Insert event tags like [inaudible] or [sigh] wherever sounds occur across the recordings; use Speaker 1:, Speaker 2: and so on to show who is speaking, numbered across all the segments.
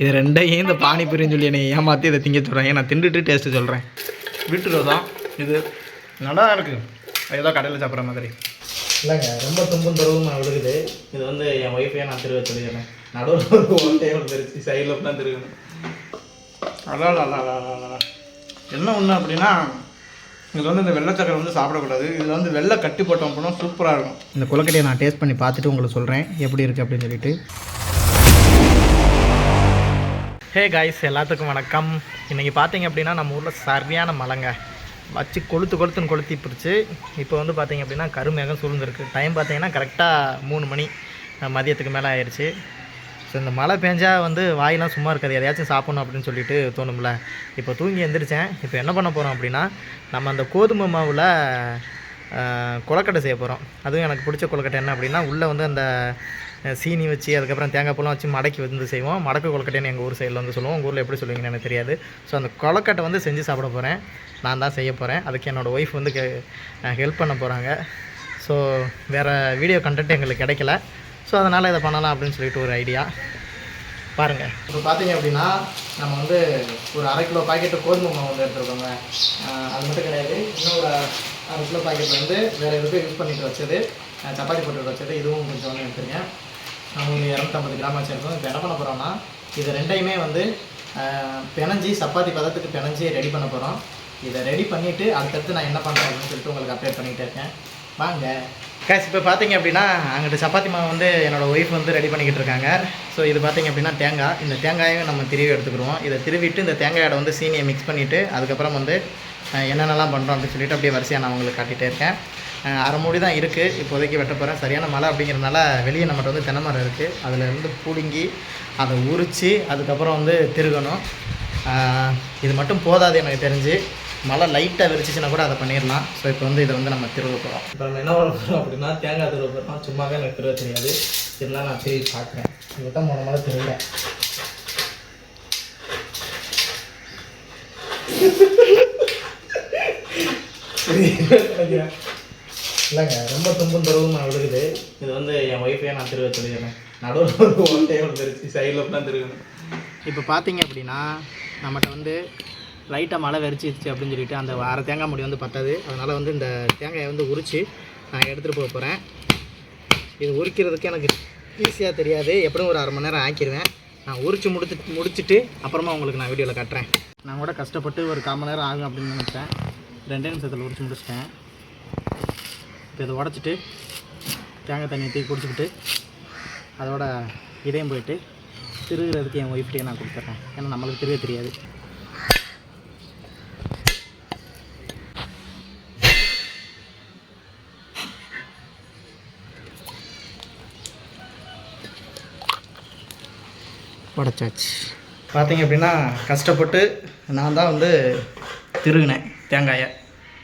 Speaker 1: இது ரெண்டையும் இந்த பானிபூரின்னு சொல்லி என்னை ஏமாற்றி இதை திங்க சொல்கிறேன் நான் திண்டுட்டு டேஸ்ட்டு சொல்கிறேன் வீட்டு ரோசம் இது நல்லா இருக்குது ஏதோ கடையில் சாப்பிட்ற மாதிரி. இல்லைங்க ரொம்ப தும்பும் துறவும் விழுகுது இது வந்து என் ஒய்ஃபையே நான் திருவ சொல்லிடுறேன். நடுவில் ஒரு ஒன்றையே வந்துருச்சு சைடில் தான் திருகணும் அதான் அதான் என்ன ஒன்று அப்படின்னா இதில் வந்து இந்த வெள்ளச்சக்கரை வந்து சாப்பிடக்கூடாது. இதில் வந்து வெள்ளை கட்டி போட்டோம் அப்படின்னா சூப்பராக இருக்கும். இந்த கொலக்கட்டையை நான் டேஸ்ட் பண்ணி பார்த்துட்டு உங்களுக்கு சொல்கிறேன் எப்படி இருக்குது அப்படின்னு சொல்லிட்டு. ஹே காய்ஸ் எல்லாத்துக்கும் வணக்கம். இன்றைக்கி பார்த்தீங்க அப்படின்னா நம்ம ஊரில் சரியான மழைங்க. வச்சு கொளுத்து கொளுத்துன்னு கொளுத்தி பிடிச்சி இப்போ வந்து பார்த்தீங்க அப்படின்னா கருமேகம் சூழ்ந்துருக்கு. டைம் பார்த்தீங்கன்னா கரெக்டாக மூணு மணி மதியத்துக்கு மேலே ஆயிடுச்சு ஸோ இந்த மழை பெஞ்சால் வந்து வாயெல்லாம் சும்மா இருக்காது. எதையாச்சும் சாப்பிடணும் அப்படின்னு சொல்லிட்டு தோணும்ல. இப்போ தூங்கி எந்திரிச்சேன். இப்போ என்ன பண்ண போகிறோம் அப்படின்னா நம்ம அந்த கோதுமை மாவில் கொலக்கட்டை கொழுக்கட்டை செய்ய போகிறோம் அதுவும் எனக்கு பிடிச்ச கொழுக்கட்டை என்ன அப்படின்னா உள்ளே வந்து அந்த சீனி வச்சு அதுக்கப்புறம் தேங்காய் பூலாம் வச்சு மடக்கி வந்து செய்வோம். மடக்கு கொழுக்கட்டைன்னு எங்கள் ஊர் சைடில் வந்து சொல்லுவோம். உங்கள் ஊரில் எப்படி சொல்லுவீங்கன்னு எனக்கு தெரியாது. ஸோ அந்த கொழுக்கட்டை வந்து செஞ்சு சாப்பிட போகிறேன் நான் தான் செய்ய போகிறேன் அதுக்கு என்னோடய ஒய்ஃப் வந்து ஹெல்ப் பண்ண போகிறாங்க ஸோ வேறு வீடியோ கண்டென்ட் எங்களுக்கு கிடைக்கல. ஸோ அதனால் இதை பண்ணலாம் அப்படின்னு சொல்லிட்டு ஒரு ஐடியா பாருங்கள் இப்போ பார்த்தீங்க அப்படின்னா நம்ம வந்து ஒரு அரை கிலோ பாக்கெட்டு கோதுமை மாவு வந்து எடுத்துருக்கோங்க. அது மட்டும் கிடையாது. இன்னும் ஒரு அரை கிலோ பாக்கெட் வந்து வேறு எதுக்கும் யூஸ் பண்ணிட்டு வச்சது? சப்பாத்தி போட்டு வச்சது. இதுவும் கொஞ்சம் வந்து எடுத்துருங்க. ஒரு இரநூத்தம்பது கிராம் வச்சுருக்கோம். இப்போ என்ன பண்ண போகிறோம்னா இது ரெண்டையுமே வந்து பிணைஞ்சி சப்பாத்தி பதத்துக்கு பிணைஞ்சி ரெடி பண்ண போகிறோம் இதை ரெடி பண்ணிவிட்டு அடுத்தடுத்து நான் என்ன பண்ணுறேன் அப்படின்னு சொல்லிட்டு உங்களுக்கு அப்டேட் பண்ணிகிட்டே இருக்கேன். வாங்க. கேஸ் இப்போ பார்த்தீங்க அப்படின்னா அங்கிட்டு சப்பாத்தி மாவு வந்து என்னோடய ஒய்ஃப் வந்து ரெடி பண்ணிக்கிட்டு இருக்காங்க. ஸோ இது பார்த்தீங்க அப்படின்னா தேங்காய். இந்த தேங்காயும் நம்ம திருவி எடுத்துக்கிடுவோம். இதை திருவிட்டு இந்த தேங்காயோட வந்து சீனியை மிக்ஸ் பண்ணிவிட்டு அதுக்கப்புறம் வந்து என்னென்னலாம் பண்ணுறோம் அப்படின்னு சொல்லிட்டு அப்படியே வரிசையாக நான் உங்களுக்கு காட்டிகிட்டே இருக்கேன். அரை மூடி தான் இருக்குது இப்போதைக்கு வெட்ட போகிறேன் சரியான மழை அப்படிங்கிறதுனால வெளியே நம்மகிட்ட வந்து தென்னை மரம் இருக்குது அதில் இருந்து பிடுங்கி அதை உரித்து அதுக்கப்புறம் வந்து திருகணும். இது மட்டும் போதாது எனக்கு தெரிஞ்சு. மழை லைட்டாக விரிச்சிச்சுன்னா கூட அதை பண்ணிடலாம் ஸோ இப்போ வந்து இதை வந்து நம்ம திருவ போகிறோம் இப்போ நம்ம என்ன பண்ண போகிறோம் அப்படின்னா தேங்காய் திருவ போகிறோம் சும்மாவே எனக்கு திருவ தெரியாது. இதெல்லாம் நான் திருவி பார்க்குறேன். இது தான் முத முதல்ல Yeah. [laughs] இல்லைங்க ரொம்ப தும்பும் துறவும் விழுகுது. இது வந்து என் ஒய்ஃபே நான் திருவ சொல்லிடுறேன். நடுவில் ஒரு ஓட்டையே வந்துருச்சு சைடில் தான் திருவேன் இப்போ பார்த்தீங்க அப்படின்னா நம்மகிட்ட வந்து லைட்டாக மழை வெறிச்சிருச்சு அப்படின்னு சொல்லிட்டு அந்த அரை தேங்காய் முடி வந்து பத்தாது. அதனால் வந்து இந்த தேங்காயை வந்து உரித்து நான் எடுத்துகிட்டு போக போகிறேன் இது உரிக்கிறதுக்கு எனக்கு ஈஸியாக தெரியாது. எப்படியும் ஒரு அரை மணி நேரம் ஆக்கிடுவேன் நான் உரித்து முடித்து முடிச்சுட்டு அப்புறமா உங்களுக்கு நான் வீடியோவில் காட்டுறேன். நான் கூட கஷ்டப்பட்டு ஒரு கால் மணி நேரம் ஆகும் அப்படின்னு நினச்சேன். ரெண்டே நிமிஷத்தில் உரிச்சு முடிச்சிட்டேன். இப்போ இதை உடச்சிட்டு தேங்காய் தண்ணியை தூக்கி குடிச்சிக்கிட்டு அதோட இதையும் போயிட்டு திருகிறதுக்கு என் ஒய்ஃப்டே நான் கொடுத்துட்றேன். ஏன்னா நம்மளுக்கு திருக தெரியாது. உடச்சாச்சு. பார்த்தீங்க அப்படின்னா கஷ்டப்பட்டு நான் தான் வந்து திருகினேன் தேங்காயை.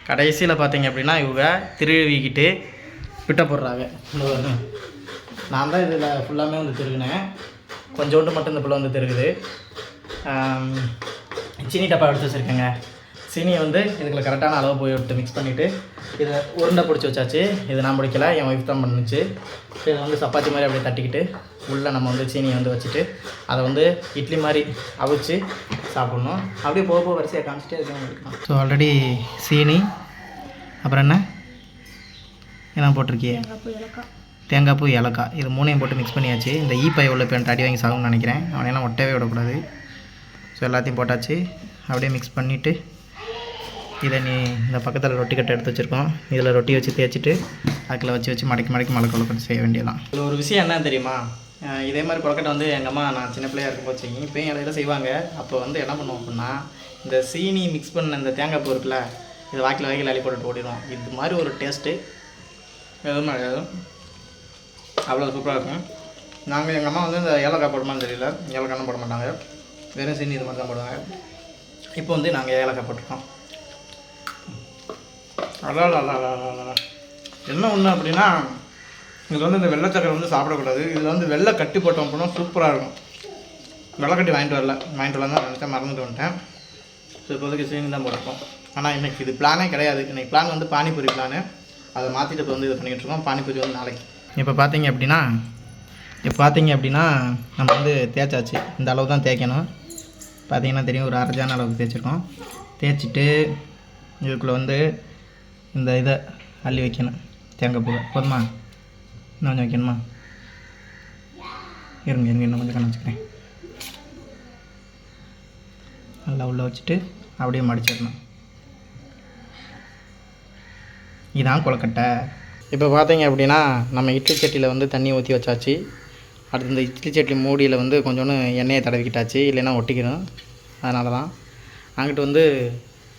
Speaker 1: கடைசியில் பார்த்தீங்க அப்படின்னா இவங்க திருவிக்கிட்டு பிட்ட போடுறாங்க. நான் தான் இதில் ஃபுல்லாமே வந்து திருகினேன் கொஞ்சோண்டு மட்டும் இந்த பிள்ளை வந்து திருகுது சினி சீனி டப்பா எடுத்து வச்சுருக்கேங்க. சீனியை வந்து இதுக்குள்ள கரெக்டான அளவு போய் விட்டு மிக்ஸ் பண்ணிவிட்டு இதை உருண்டை பிடிச்சி வச்சாச்சு. இது நான் பிடிக்கல என் ஒய்ஃப் தான் பண்ணுச்சு. இதை வந்து சப்பாத்தி மாதிரி அப்படியே தட்டிக்கிட்டு உள்ளே நம்ம வந்து சீனியை வந்து வச்சுட்டு அதை வந்து இட்லி மாதிரி அவிச்சு சாப்பிட்ணும். அப்படியே போக போக வரிசையாக காமிச்சிட்டே இருக்கேன் ஸோ ஆல்ரெடி சீனி அப்புறம் என்ன? என்ன போட்டிருக்கியே? தேங்காய் பூ ஏலக்காய். இது மூணையும் போட்டு மிக்ஸ் பண்ணியாச்சு. இந்த ஈ பை உள்ள பேண்ட் அடி வாங்கி சாகும்னு நினைக்கிறேன். அவனையெல்லாம் ஒட்டவே விடக்கூடாது. ஸோ எல்லாத்தையும் போட்டாச்சு. அப்படியே மிக்ஸ் பண்ணிவிட்டு இதை நீ இந்த பக்கத்தில் ரொட்டி கட்டை எடுத்து வச்சுருக்கோம். இதில் ரொட்டி வச்சு தேய்ச்சிட்டு அதுக்கில் வச்சு வச்சு மடக்கி மடக்கி மலை கொழுக்கட்டை செய்ய வேண்டியதான் இதில் ஒரு விஷயம் என்ன தெரியுமா? இதே மாதிரி கொழுக்கட்டை வந்து எங்கள் அம்மா நான் சின்ன பிள்ளையா இருக்கும்போது போச்சு இப்போயும் இடையில செய்வாங்க. அப்போ வந்து என்ன பண்ணுவோம் அப்படின்னா இந்த சீனி மிக்ஸ் பண்ண இந்த தேங்காய் பூ இருக்குல்ல இதை வாக்கில் வாக்கில் அள்ளி போட்டுட்டு ஓடிடுவோம் இது மாதிரி ஒரு டேஸ்ட்டு எதுவும் கிடையாது அவ்வளோ சூப்பராக இருக்கும். நாங்கள் எங்கள் அம்மா வந்து இந்த ஏலக்காய் போடுமான்னு தெரியல. ஏலக்காய்லாம் போட மாட்டாங்க. வெறும் சீனி இது மாதிரி தான் போடுவாங்க. இப்போ வந்து நாங்கள் ஏலக்காய் போட்டிருக்கோம். அதான் என்ன ஒன்று அப்படின்னா இதில் வந்து இந்த வெள்ளச்சக்கரை வந்து சாப்பிடக்கூடாது இதில் வந்து வெள்ளை கட்டி போட்டோம் அப்படின்னா சூப்பராக இருக்கும் வெள்ளை கட்டி வாங்கிட்டு வரல வாங்கிட்டு வரலாம் தான் நினச்சேன் மறந்துட்டு வந்துட்டேன் ஸோ இப்போதைக்கு சீனி தான் போட்டிருக்கோம் ஆனால் இன்றைக்கி இது பிளானே கிடையாது இன்றைக்கி பிளான் வந்து பானிபூரி பிளானு அதை மாற்றிட்டு இப்போ வந்து இது பண்ணிகிட்டு இருக்கோம் பானிபூரி வந்து நாளைக்கு இப்போ பார்த்தீங்க அப்படின்னா இப்போ பார்த்தீங்க அப்படின்னா நம்ம வந்து தேய்ச்சாச்சு இந்த அளவு தான் தேய்க்கணும் பார்த்தீங்கன்னா தெரியும் ஒரு அரைஜான அளவுக்கு தேய்ச்சிருக்கோம் தேய்ச்சிட்டு இதுக்குள்ளே வந்து இந்த இதை அள்ளி வைக்கணும். தேங்காய் பூவை. போதுமா? இன்னும் கொஞ்சம் வைக்கணுமா? இருங்க இருங்க இன்னும் கொஞ்சம் கண்ணு வச்சுக்கிறேன். நல்லா உள்ளே வச்சுட்டு அப்படியே மடிச்சிடணும். இதான் கொலக்கட்டை இப்போ பார்த்தீங்க அப்படின்னா நம்ம இட்லி சட்டியில் வந்து தண்ணி ஊற்றி வச்சாச்சு. அடுத்து இந்த இட்லி சட்டி மூடியில் வந்து கொஞ்சோண்டு எண்ணெயை தடவிக்கிட்டாச்சு. இல்லைன்னா ஒட்டிக்கிறோம் அதனால தான் அங்கிட்டு வந்து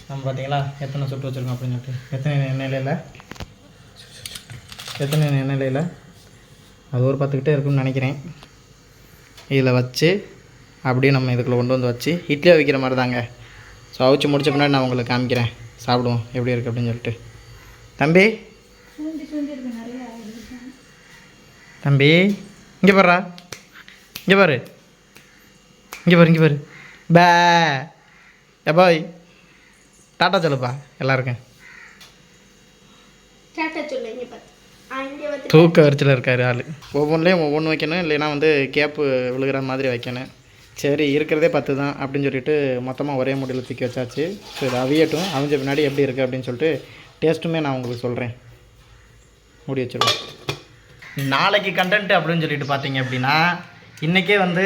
Speaker 1: நம்ம பார்த்தீங்களா? எத்தனை சுட்டு வச்சுருக்கோம் அப்படின்னு சொல்லிட்டு. எத்தனை எண்ணெயில எத்தனை எண்ணெயில அது ஒரு பத்துக்கிட்டே இருக்குன்னு நினைக்கிறேன். இதில் வச்சு அப்படியே நம்ம இதுக்குள்ளே கொண்டு வந்து வச்சு இட்லி வைக்கிற மாதிரி தாங்க. ஸோ அவிச்சு முடிச்ச பின்னாடி நான் உங்களுக்கு காமிக்கிறேன். சாப்பிடுவோம். எப்படி இருக்குது அப்படின்னு சொல்லிட்டு. தம்பி? தம்பி இங்கே பாருடா. இங்கே பாரு. இங்கே பாரு இங்கே பாரு. பே. எப்பாய் டாட்டா சொல்லுப்பா எல்லாருக்கும். தூக்க வரிச்சில் இருக்கார் ஆள். ஒவ்வொன்றிலையும் ஒவ்வொன்று வைக்கணும் இல்லைன்னா வந்து கேப்பு விழுகிற மாதிரி வைக்கணும். சரி இருக்கிறதே பத்து தான் அப்படின்னு சொல்லிட்டு மொத்தமாக ஒரே முடியில் தூக்கி வச்சாச்சு. ஸோ இது அவியட்டும். அவிஞ்ச பின்னாடி எப்படி இருக்குது அப்படின்னு சொல்லிட்டு டேஸ்ட்டுமே நான் உங்களுக்கு சொல்கிறேன் மூடி வச்சிருவோம். நாளைக்கு கண்டென்ட் அப்படின்னு சொல்லிட்டு பார்த்தீங்க அப்படின்னா இன்றைக்கே வந்து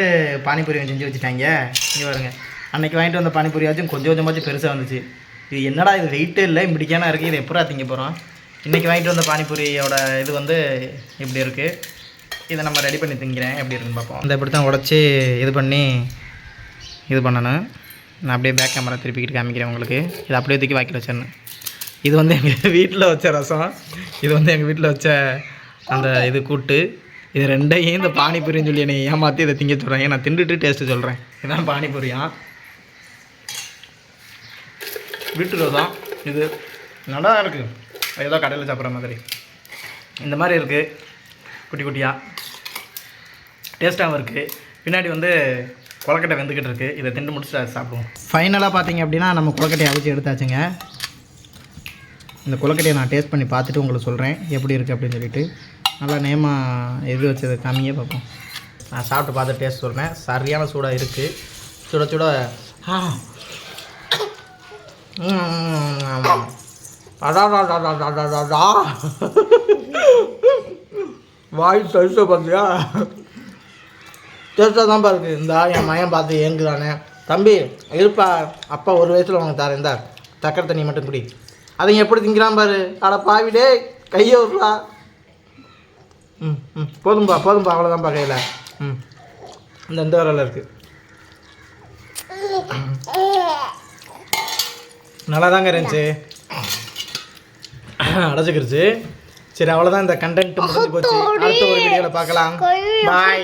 Speaker 1: பானிபூரி செஞ்சு வச்சுட்டாங்க. இங்கே பாருங்க. அன்னைக்கு வாங்கிட்டு வந்த பானிபூரியாச்சும் கொஞ்சம் கொஞ்சமாச்சும் பெருசாக வந்துச்சு. இது என்னடா இது வெயிட்டே இல்லை இப்படிக்கான இருக்குது இது எப்படா திங்க போகிறோம் இன்றைக்கி வாங்கிட்டு வந்த பானிபூரியோட இது வந்து இப்படி இருக்குது இதை நம்ம ரெடி பண்ணி திங்கிறேன். எப்படி இருக்குன்னு பார்ப்போம். இந்த இப்படி தான் உடச்சி இது பண்ணி இது பண்ணணும். நான் அப்படியே பேக் கேமரா திருப்பிக்கிட்டு காமிக்கிறேன் உங்களுக்கு. இது அப்படியே தூக்கி வாக்கில் வச்சிடணும். இது வந்து எங்கள் வீட்டில் வச்ச ரசம். இது வந்து எங்கள் வீட்டில் வச்ச அந்த இது கூட்டு. இது ரெண்டையும் இந்த பானிபூரின்னு சொல்லி என்னை ஏமாற்றி இதை திங்க சொல்கிறாங்க நான் திண்டுட்டு டேஸ்ட்டு சொல்கிறேன் இதுதான் பானிபூரியா? வீட்டு தான் இது நல்லா தான் இருக்குது ஏதோ கடையில் சாப்பிட்ற மாதிரி. இந்த மாதிரி இருக்குது குட்டி குட்டியாக டேஸ்ட்டாகவும் இருக்குது பின்னாடி வந்து கொலக்கட்டை வெந்துக்கிட்டு இருக்குது இதை திண்டு முடிச்சுட்டு அதை சாப்பிடுவோம். ஃபைனலாக பார்த்தீங்க அப்படின்னா நம்ம கொலக்கட்டையை அவிச்சு எடுத்தாச்சுங்க. இந்த கொலக்கட்டையை நான் டேஸ்ட் பண்ணி பார்த்துட்டு உங்களுக்கு சொல்கிறேன் எப்படி இருக்குது அப்படின்னு சொல்லிட்டு. நல்லா நேமாக எது வச்சது காமியே பார்ப்போம். நான் சாப்பிட்டு பார்த்து டேஸ்ட் சொல்கிறேன் சரியான சூடாக இருக்குது சுட சுட ஆ அடாடாடாடாடாடாடா. வாய் சைஸை பார்த்தியா தெரிச்சா தான்ப்பா பாருக்கு இந்தா என் மயம் பார்த்து ஏங்குறானே. தம்பி இருப்பா. அப்பா ஒரு வயசில் உனக்கு தரேன் இந்தா. சக்கரை தண்ணி மட்டும் குடி. அதை எப்படி திங்கிறான் பாரு. அட பாவிடே கையை விட்றா. ம் ம். போதும்பா போதும்பா அவ்வளோதான்ப்பா கையில். ம். இந்த இந்த வரல இருக்குது நல்லா தாங்க இருந்துச்சு. அடைச்சிக்கிருச்சு. சரி அவ்வளோதான் இந்த கண்டென்ட் முடிஞ்சு போச்சு. அடுத்த ஒரு வீடியோவில் பார்க்கலாம். பாய்